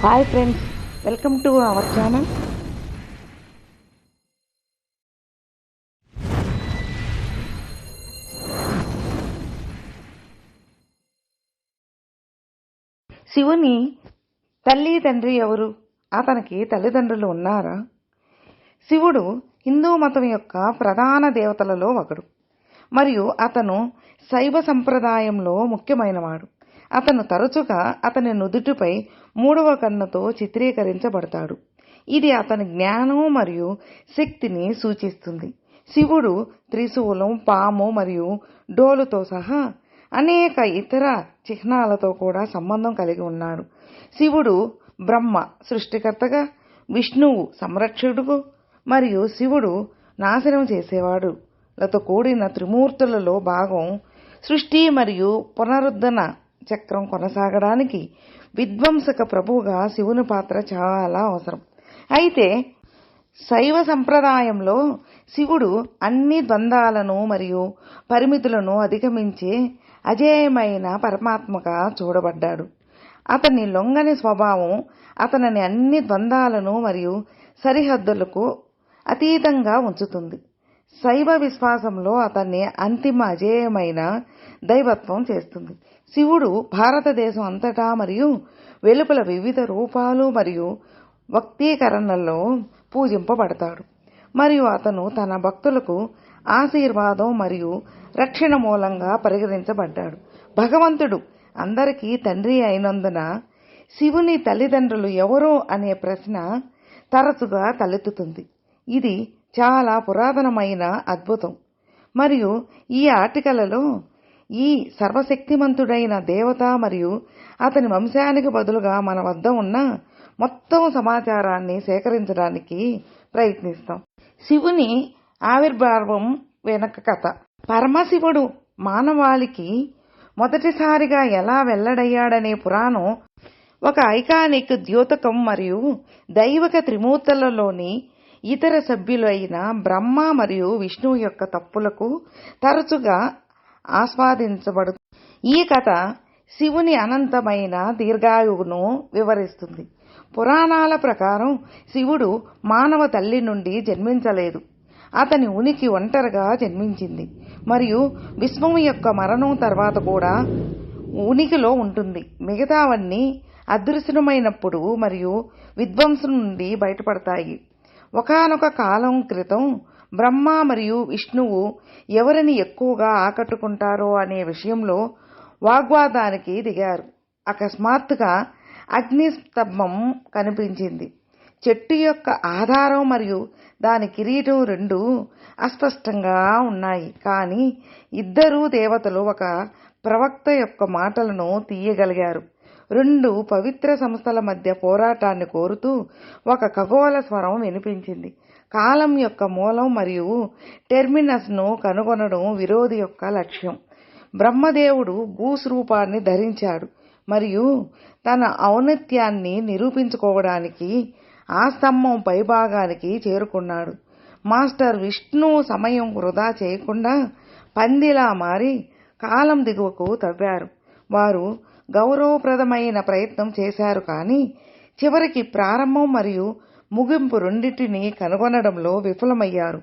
Hi friends welcome to our channel శివుని తల్లి తండ్రి ఎవరు? అతనికి తల్లిదండ్రులు ఉన్నారా? శివుడు హిందూ మతం యొక్క ప్రధాన దేవతలలో ఒకడు. మరియు అతను శైవ సంప్రదాయంలో ముఖ్యమైనవాడు. అతను తరచుగా అతని నుదుటిపై మూడవ కన్నుతో చిత్రీకరించబడతాడు. ఇది అతని జ్ఞానం మరియు శక్తిని సూచిస్తుంది. శివుడు త్రిశూలం పాము మరియు డోలుతో సహా అనేక ఇతర చిహ్నాలతో కూడా సంబంధం కలిగి ఉన్నాడు. శివుడు బ్రహ్మ సృష్టికర్తగా విష్ణువు సంరక్షకుడు మరియు శివుడు నాశనం చేసేవాడు. లతో కూడిన త్రిమూర్తులలో భాగం సృష్టి మరియు పునరుద్ధరణ చక్రం కొనసాగడానికి విధ్వంసక ప్రభువుగా శివుని పాత్ర చాలా అవసరం. అయితే శైవ సంప్రదాయంలో శివుడు అన్ని ద్వంద్వాలను మరియు పరిమితులను అధిగమించే అజేయమైన పరమాత్మగా చూడబడ్డాడు. అతని లొంగని స్వభావం అతనిని అన్ని ద్వంద్వాలను మరియు సరిహద్దులకు అతీతంగా ఉంచుతుంది. శైవ విశ్వాసంలో అతన్ని అంతిమ అజేయమైన దైవత్వం చేస్తుంది. శివుడు భారతదేశం అంతటా మరియు వెలుపల వివిధ రూపాలు మరియు వ్యక్తీకరణల్లో పూజింపబడతాడు. మరియు అతను తన భక్తులకు ఆశీర్వాదం మరియు రక్షణ మూలంగా పరిగణించబడ్డాడు. భగవంతుడు అందరికీ తండ్రి అయినందున శివుని తల్లిదండ్రులు ఎవరో అనే ప్రశ్న తరచుగా తలెత్తుతుంది. ఇది చాలా పురాతనమైన అద్భుతం. మరియు ఈ ఆర్టికలలో ఈ సర్వశక్తిమంతుడైన దేవత మరియు అతని వంశానికి బదులుగా మన వద్ద ఉన్న మొత్తం సమాచారాన్ని సేకరించడానికి ప్రయత్నిస్తాం. శివుని ఆవిర్భావం వెనక కథ. పరమశివుడు మానవాళికి మొదటిసారిగా ఎలా వెల్లడయ్యాడనే పురాణం ఒక ఐకానిక్ ద్యోతకం మరియు దైవక త్రిమూర్తులలోని ఇతర సభ్యులైన బ్రహ్మ మరియు విష్ణువు యొక్క తప్పులకు తరచుగా ఆస్వాదించబడు. ఈ కథ శివుని అనంతమైన దీర్ఘాయువును వివరిస్తుంది. పురాణాల ప్రకారం శివుడు మానవ తల్లి నుండి జన్మించలేదు. అతని ఉనికి ఒంటరిగా జన్మించింది. మరియు విశ్వం యొక్క మరణం తర్వాత కూడా ఉనికిలో ఉంటుంది. మిగతావన్నీ అదృశ్యమైనప్పుడు మరియు విధ్వంసం నుండి బయటపడతాయి. ఒకనొక కాలం క్రితం బ్రహ్మ మరియు విష్ణువు ఎవరిని ఎక్కువగా ఆకట్టుకుంటారో అనే విషయంలో వాగ్వాదానికి దిగారు. అకస్మాత్తుగా అగ్నిస్తంభం కనిపించింది. చెట్టు యొక్క ఆధారం మరియు దాని కిరీటం రెండు అస్పష్టంగా ఉన్నాయి. కానీ ఇద్దరు దేవతలు ఒక ప్రవక్త యొక్క మాటలను తీయగలిగారు. రెండు పవిత్ర సంస్థల మధ్య పోరాటాన్ని కోరుతూ ఒక ఖగోళ స్వరం వినిపించింది. కాలం యొక్క మూలం మరియు టెర్మినస్ను కనుగొనడం విరోధి యొక్క లక్ష్యం. బ్రహ్మదేవుడు భూస్వరూపాన్ని ధరించాడు మరియు తన ఔన్నత్యాన్ని నిరూపించుకోవడానికి ఆ స్తంభం పైభాగానికి చేరుకున్నాడు. మాస్టర్ విష్ణు సమయం వృధా చేయకుండా పందిలా మారి కాలం దిగువకు తవ్వారు. వారు గౌరవప్రదమైన ప్రయత్నం చేశారు కానీ చివరికి ప్రారంభం మరియు ముగింపు రెండింటిని కనుగొనడంలో విఫలమయ్యారు.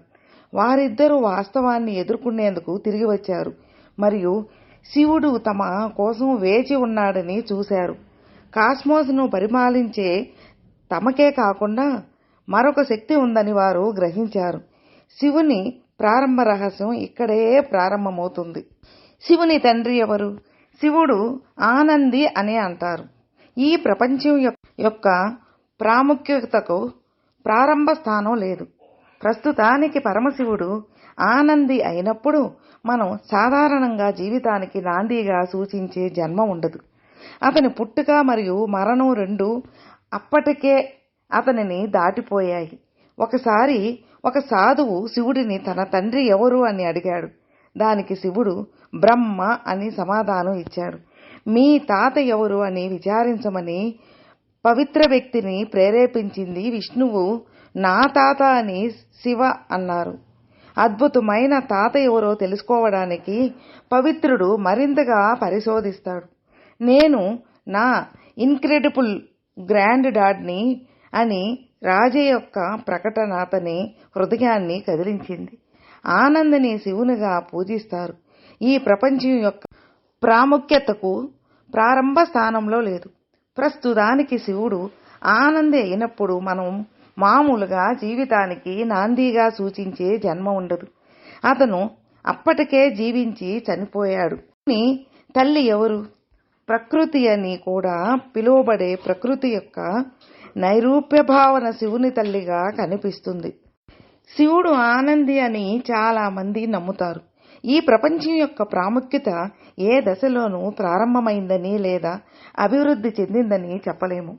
వారిద్దరూ వాస్తవాన్ని ఎదుర్కొనేందుకు తిరిగి వచ్చారు మరియు శివుడు తమ కోసం వేచి ఉన్నాడని చూశారు. కాస్మోస్ను పరిపాలించే తమకే కాకుండా మరొక శక్తి ఉందని వారు గ్రహించారు. శివుని ప్రారంభ రహస్యం ఇక్కడే ప్రారంభమవుతుంది. శివుని తండ్రి ఎవరు? శివుడు ఆనంది అని అంటారు. ఈ ప్రపంచం యొక్క ప్రాముఖ్యతకు ప్రారంభ స్థానం లేదు. ప్రస్తుతానికి పరమశివుడు ఆనంది అయినప్పుడు మనం సాధారణంగా జీవితానికి నాందిగా సూచించే జన్మ ఉండదు. అతని పుట్టుక మరియు మరణం రెండు అప్పటికే అతనిని దాటిపోయాయి. ఒకసారి ఒక సాధువు శివుడిని తన తండ్రి ఎవరు అని అడిగాడు. దానికి శివుడు బ్రహ్మ అని సమాధానం ఇచ్చాడు. మీ తాత ఎవరు అని విచారించమని పవిత్ర వ్యక్తిని ప్రేరేపించింది విష్ణువు. నా తాత అని శివ అన్నారు. అద్భుతమైన తాత ఎవరో తెలుసుకోవడానికి పవిత్రుడు మరింతగా పరిశోధిస్తాడు. నేను నా ఇన్క్రెడిబుల్ గ్రాండ్ డాడ్ని అని రాజే యొక్క ప్రకటన అతని హృదయాన్ని కదిలించింది. ఆనందని శివునిగా పూజిస్తారు. ఈ ప్రపంచం యొక్క ప్రాముఖ్యతకు ప్రారంభ స్థానంలో లేదు. ప్రస్తుతానికి శివుడు ఆనంది అయినప్పుడు మనం మామూలుగా జీవితానికి నాందిగా సూచించే జన్మ ఉండదు. అతను అప్పటికే జీవించి చనిపోయాడు. తల్లి ఎవరు? ప్రకృతి అని కూడా పిలువబడే ప్రకృతి యొక్క నైరూప్య భావన శివుని తల్లిగా కనిపిస్తుంది. శివుడు ఆనంది అని చాలా మంది నమ్ముతారు. ఈ ప్రపంచం యొక్క ప్రాముఖ్యత ఏ దశలోనూ ప్రారంభమైందని లేదా అభివృద్ధి చెందిందని చెప్పలేము.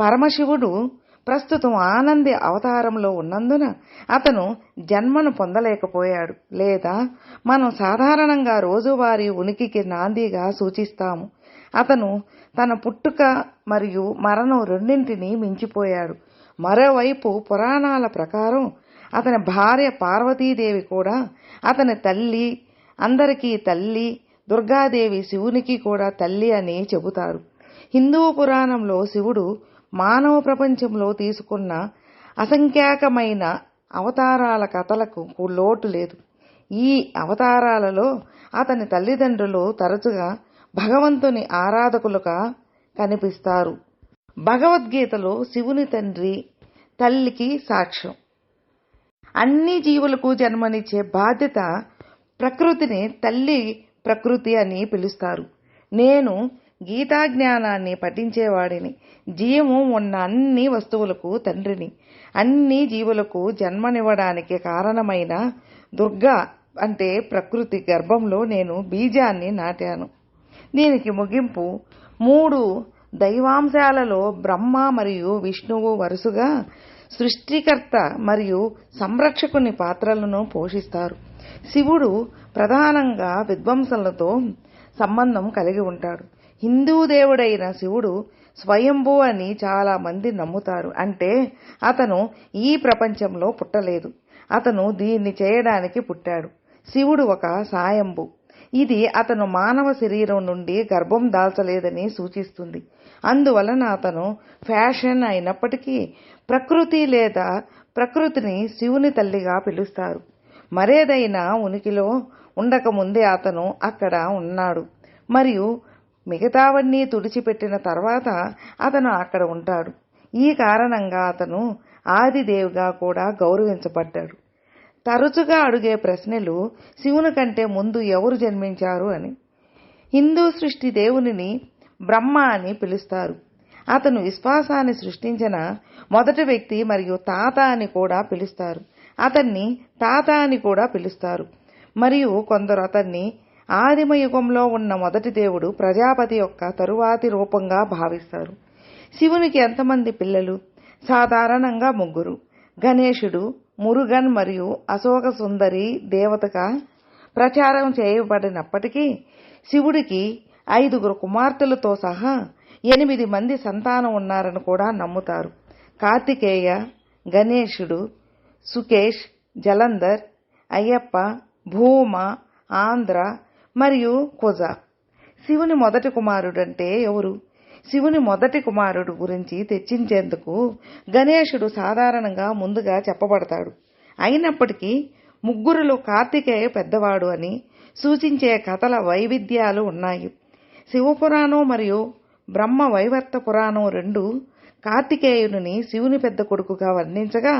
పరమశివుడు ప్రస్తుతం ఆనంది అవతారంలో ఉన్నందున అతను జన్మను పొందలేకపోయాడు లేదా మనం సాధారణంగా రోజువారీ ఉనికికి నాందిగా సూచిస్తాము. అతను తన పుట్టుక మరియు మరణం రెండింటినీ మించిపోయాడు. మరోవైపు పురాణాల ప్రకారం అతని భార్య పార్వతీదేవి కూడా అతని తల్లి అందరికీ తల్లి దుర్గాదేవి శివునికి కూడా తల్లి అని చెబుతారు. హిందూ పురాణంలో శివుడు మానవ ప్రపంచంలో తీసుకున్న అసంఖ్యాకమైన అవతారాల కథలకు లోటు లేదు. ఈ అవతారాలలో అతని తల్లిదండ్రులు తరచుగా భగవంతుని ఆరాధకులుగా కనిపిస్తారు. భగవద్గీతలో శివుని తండ్రి తల్లికి సాక్ష్యం. అన్ని జీవులకు జన్మనిచ్చే బాధ్యత ప్రకృతిని తల్లి ప్రకృతి అని పిలుస్తారు. నేను గీతా జ్ఞానాన్ని పఠించేవాడిని. జీవము ఉన్న అన్ని వస్తువులకు తండ్రిని. అన్ని జీవులకు జన్మనివ్వడానికి కారణమైన దుర్గా అంటే ప్రకృతి గర్భంలో నేను బీజాన్ని నాటాను. దీనికి ముగింపు మూడు దైవాంశాలలో బ్రహ్మ మరియు విష్ణువు వరుసగా సృష్టికర్త మరియు సంరక్షకుని పాత్రలను పోషిస్తారు. శివుడు ప్రధానంగా విధ్వంసలతో సంబంధం కలిగి ఉంటాడు. హిందూ దేవుడైన శివుడు స్వయంభూ అని చాలా మంది నమ్ముతారు. అంటే అతను ఈ ప్రపంచంలో పుట్టలేదు. అతను దీన్ని చేయడానికి పుట్టాడు. శివుడు ఒక సాయంభు. ఇది అతను మానవ శరీరం నుండి గర్భం దాల్చలేదని సూచిస్తుంది. అందువలన అతను ఫ్యాషన్ అయినప్పటికీ ప్రకృతి లేదా ప్రకృతిని శివుని తల్లిగా పిలుస్తారు. మరేదైనా ఉనికిలో ఉండకముందే అతను అక్కడ ఉన్నాడు. మరియు మిగతావన్నీ తుడిచిపెట్టిన తర్వాత అతను అక్కడ ఉంటాడు. ఈ కారణంగా అతను ఆదిదేవిగా కూడా గౌరవించబడ్డాడు. తరచుగా అడిగే ప్రశ్నలు శివుని కంటే ముందు ఎవరు జన్మించారు అని. హిందూ సృష్టి దేవునిని బ్రహ్మ అని పిలుస్తారు. అతను విశ్వాసాన్ని సృష్టించిన మొదటి వ్యక్తి మరియు తాత అని కూడా పిలుస్తారు. అతన్ని తాత అని కూడా పిలుస్తారు. మరియు కొందరు అతన్ని ఆదిమ యుగంలో ఉన్న మొదటి దేవుడు ప్రజాపతి యొక్క తరువాతి రూపంగా భావిస్తారు. శివునికి ఎంతమంది పిల్లలు? సాధారణంగా ముగ్గురు. గణేశుడు మురుగన్ మరియు అశోక సుందరి దేవతగా ప్రచారం చేయబడినప్పటికీ శివుడికి ఐదుగురు కుమార్తెలతో సహా ఎనిమిది మంది సంతానం ఉన్నారని కూడా నమ్ముతారు. కార్తికేయ గణేశుడు సుకేష్ జలంధర్ అయ్యప్ప భూమ ఆంధ్ర మరియు కుజ. శివుని మొదటి కుమారుడంటే ఎవరు? శివుని మొదటి కుమారుడు గురించి తెచ్చించేందుకు గణేశుడు సాధారణంగా ముందుగా చెప్పబడతాడు. అయినప్పటికీ ముగ్గురులో కార్తికేయ పెద్దవాడు అని సూచించే కథల వైవిధ్యాలు ఉన్నాయి. శివపురాణం మరియు బ్రహ్మ వైవర్త పురాణం రెండు కార్తికేయుని శివుని పెద్ద కొడుకుగా వర్ణించగా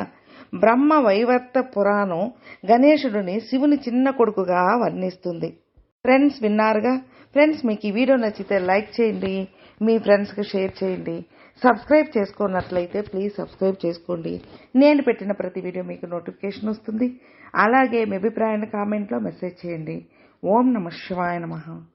బ్రహ్మ వైవర్త పురాణం గణేశుడిని శివుని చిన్న కొడుకుగా వర్ణిస్తుంది. ఫ్రెండ్స్ విన్నారుగా? ఫ్రెండ్స్ మీకు ఈ వీడియో నచ్చితే లైక్ చేయండి మీ ఫ్రెండ్స్కి షేర్ చేయండి. సబ్స్క్రైబ్ చేసుకున్నట్లయితే ప్లీజ్ సబ్స్క్రైబ్ చేసుకోండి. నేను పెట్టిన ప్రతి వీడియో మీకు నోటిఫికేషన్ వస్తుంది. అలాగే మీ అభిప్రాయాన్ని కామెంట్లో మెసేజ్ చేయండి. ఓం నమ శివాయ నమః.